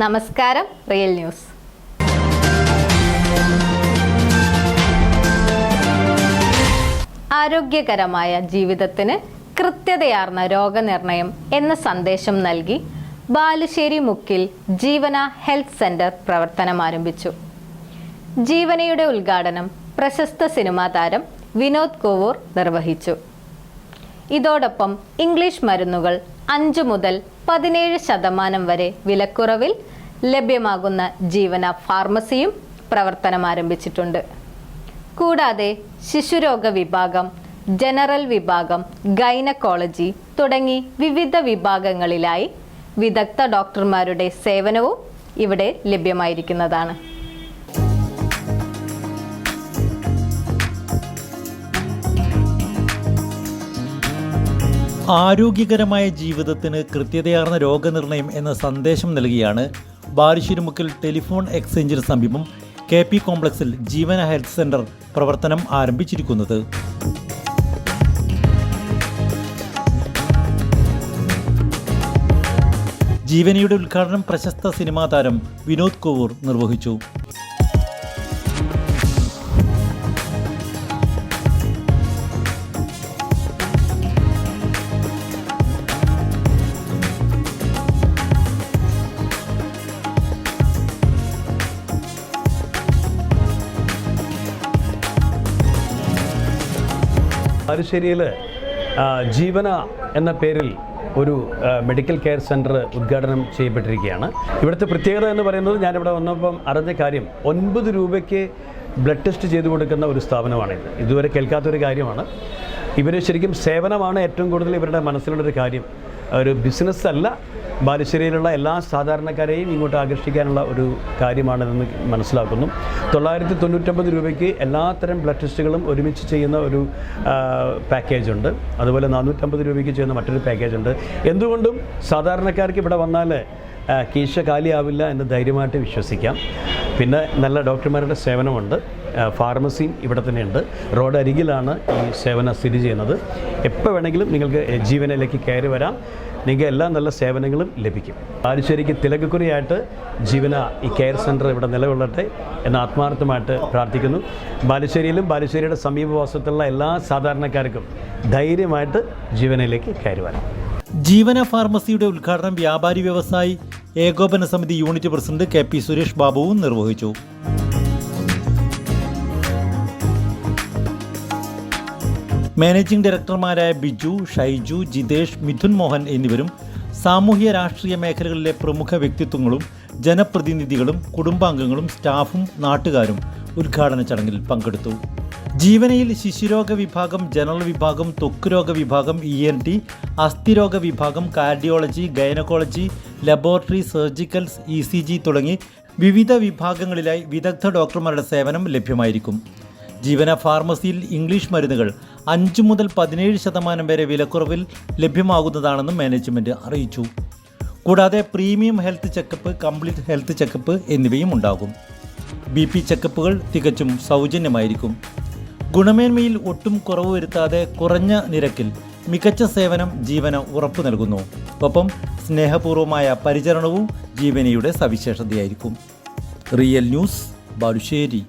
നമസ്കാരം real news. ആരോഗ്യകരമായ ജീവിതത്തിന് കൃത്യതയാർന്ന രോഗനിർണയം എന്ന സന്ദേശം നൽകി ബാലുശ്ശേരി മുക്കിൽ ജീവന ഹെൽത്ത് സെന്റർ പ്രവർത്തനം ആരംഭിച്ചു. ജീവനയുടെ ഉദ്ഘാടനം പ്രശസ്ത സിനിമാ താരം വിനോദ് കോവൂർ നിർവഹിച്ചു. ഇതോടൊപ്പം ഇംഗ്ലീഷ് മരുന്നുകൾ അഞ്ചു മുതൽ പതിനേഴ് ശതമാനം വരെ വിലക്കുറവിൽ ലഭ്യമാകുന്ന ജീവന ഫാർമസിയും പ്രവർത്തനം ആരംഭിച്ചിട്ടുണ്ട്. കൂടാതെ ശിശുരോഗ വിഭാഗം ജനറൽ വിഭാഗം ഗൈനക്കോളജി തുടങ്ങി വിവിധ വിഭാഗങ്ങളിലായി വിദഗ്ധ ഡോക്ടർമാരുടെ സേവനവും ഇവിടെ ലഭ്യമായിരിക്കുന്നതാണ്. ആരോഗ്യകരമായ ജീവിതത്തിന് കൃത്യതയാർന്ന രോഗനിർണയം എന്ന സന്ദേശം നൽകിയാണ് ബാലുശ്ശേരിമുക്കിൽ ടെലിഫോൺ എക്സ്ചേഞ്ചിന് സമീപം കെ പി കോംപ്ലക്സിൽ ജീവന ഹെൽത്ത് സെന്റർ പ്രവർത്തനം ആരംഭിച്ചിരിക്കുന്നത്. ജീവനിയുടെ ഉദ്ഘാടനം പ്രശസ്ത സിനിമാ താരം വിനോദ് കോവൂർ നിർവഹിച്ചു. ബാലുശ്ശേരിയിൽ ജീവന എന്ന പേരിൽ ഒരു മെഡിക്കൽ കെയർ സെന്റർ ഉദ്ഘാടനം ചെയ്യപ്പെട്ടിരിക്കുകയാണ്. ഇവിടുത്തെ പ്രത്യേകത എന്ന് പറയുന്നത് ഞാനിവിടെ വന്നപ്പം അറിഞ്ഞ കാര്യം ഒൻപത് രൂപയ്ക്ക് ബ്ലഡ് ടെസ്റ്റ് ചെയ്തു കൊടുക്കുന്ന ഒരു സ്ഥാപനമാണിത് ഇതുവരെ കേൾക്കാത്തൊരു കാര്യമാണ്. ഇവർ ശരിക്കും സേവനമാണ് ഏറ്റവും കൂടുതൽ ഇവരുടെ മനസ്സിലുള്ളൊരു കാര്യം. ഒരു ബിസിനസ് അല്ല. ബാലുശ്ശേരിയിലുള്ള എല്ലാ സാധാരണക്കാരെയും ഇങ്ങോട്ട് ആകർഷിക്കാനുള്ള ഒരു കാര്യമാണിതെന്ന് മനസ്സിലാക്കുന്നു. തൊള്ളായിരത്തി തൊണ്ണൂറ്റൊമ്പത് രൂപയ്ക്ക് എല്ലാത്തരം ബ്ലഡ് ടെസ്റ്റുകളും ഒരുമിച്ച് ചെയ്യുന്ന ഒരു പാക്കേജ് ഉണ്ട്. അതുപോലെ നാനൂറ്റമ്പത് രൂപയ്ക്ക് ചെയ്യുന്ന മറ്റൊരു പാക്കേജ് ഉണ്ട്. എന്തുകൊണ്ടും സാധാരണക്കാർക്ക് ഇവിടെ വന്നാൽ കീശ കാലിയാവില്ല എന്ന് ധൈര്യമായിട്ട് വിശ്വസിക്കാം. പിന്നെ നല്ല ഡോക്ടർമാരുടെ സേവനമുണ്ട്. ഫാർമസിയും ഇവിടെ തന്നെയുണ്ട്. റോഡ് അരികിലാണ് ഈ സേവനം സ്ഥിതി ചെയ്യുന്നത്. എപ്പോൾ വേണമെങ്കിലും നിങ്ങൾക്ക് ജീവനയിലേക്ക് കയറി വരാം. നിങ്ങൾക്ക് എല്ലാ നല്ല സേവനങ്ങളും ലഭിക്കും. ആലുശ്ശേരിക്ക് തിലകക്കുറിയായിട്ട് ജീവന ഈ കെയർ സെന്റർ ഇവിടെ നിലകൊള്ളട്ടെ എന്ന് ആത്മാർത്ഥമായിട്ട് പ്രാർത്ഥിക്കുന്നു. ബാലുശ്ശേരിയിലും ബാലുശ്ശേരിയുടെ സമീപവാസത്തുള്ള എല്ലാ സാധാരണക്കാർക്കും ധൈര്യമായിട്ട് ജീവനയിലേക്ക് കയറി വരാം. ജീവന ഫാർമസിയുടെ ഉദ്ഘാടനം വ്യാപാരി വ്യവസായി ഏകോപന സമിതി unit president K P Suresh ബാബുവും നിർവഹിച്ചു. മാനേജിംഗ് ഡയറക്ടർമാരായ ബിജു ഷൈജു ജിതേഷ് മിഥുൻ മോഹൻ എന്നിവരും സാമൂഹ്യ രാഷ്ട്രീയ മേഖലകളിലെ പ്രമുഖ വ്യക്തിത്വങ്ങളും ജനപ്രതിനിധികളും കുടുംബാംഗങ്ങളും സ്റ്റാഫും നാട്ടുകാരും ഉദ്ഘാടന ചടങ്ങിൽ പങ്കെടുത്തു. ജീവനയിൽ ശിശുരോഗ വിഭാഗം ജനറൽ വിഭാഗം ത്വക്ക് രോഗ വിഭാഗം ഇ എൻ ടി അസ്ഥിരോഗ വിഭാഗം cardiology gynaecology laboratory surgicals E C G തുടങ്ങി വിവിധ വിഭാഗങ്ങളിലായി വിദഗ്ധ ഡോക്ടർമാരുടെ സേവനം ലഭ്യമായിരിക്കും. ജീവന ഫാർമസിയിൽ ഇംഗ്ലീഷ് മരുന്നുകൾ അഞ്ച് മുതൽ പതിനേഴ് ശതമാനം വരെ വിലക്കുറവിൽ ലഭ്യമാകുന്നതാണെന്നും മാനേജ്മെന്റ് അറിയിച്ചു. കൂടാതെ premium health checkup complete health checkup എന്നിവയും ഉണ്ടാകും. ബി പി ചെക്കപ്പുകൾ തികച്ചും സൗജന്യമായിരിക്കും. ഗുണമേന്മയിൽ ഒട്ടും കുറവ് വരുത്താതെ കുറഞ്ഞ നിരക്കിൽ മികച്ച സേവനം ജീവന ഉറപ്പു നൽകുന്നു. ഒപ്പം സ്നേഹപൂർവമായ പരിചരണവും ജീവനിയുടെ സവിശേഷതയായിരിക്കും. Real news Balussery.